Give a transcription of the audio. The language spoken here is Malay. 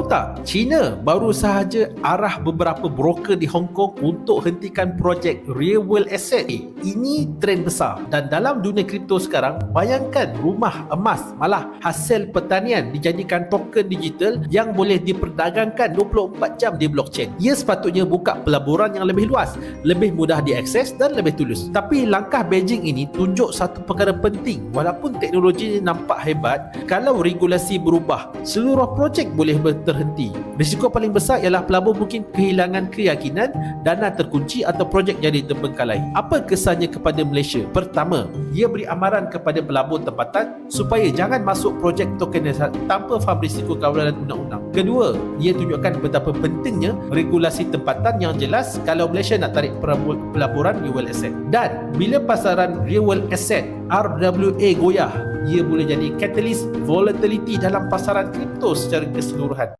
Tahu tak, China baru sahaja arah beberapa broker di Hong Kong untuk hentikan projek real world asset ni. Ini trend besar dan dalam dunia kripto sekarang, bayangkan rumah emas malah hasil pertanian dijadikan token digital yang boleh diperdagangkan 24 jam di blockchain. Ia sepatutnya buka pelaburan yang lebih luas, lebih mudah diakses dan lebih tulus. Tapi langkah Beijing ini tunjuk satu perkara penting walaupun teknologi ini nampak hebat, kalau regulasi berubah, seluruh projek boleh terhenti. Risiko paling besar ialah pelabur mungkin kehilangan keyakinan, dana terkunci atau projek jadi terbengkalai. Apa kesannya kepada Malaysia? Pertama, ia beri amaran kepada pelabur tempatan supaya jangan masuk projek tokenisasi tanpa faham risiko kawalan undang-undang. Kedua, ia tunjukkan betapa pentingnya regulasi tempatan yang jelas kalau Malaysia nak tarik pelaburan real world asset. Dan bila pasaran real world asset RWA goyah, ia boleh jadi catalyst volatility dalam pasaran kripto secara keseluruhan.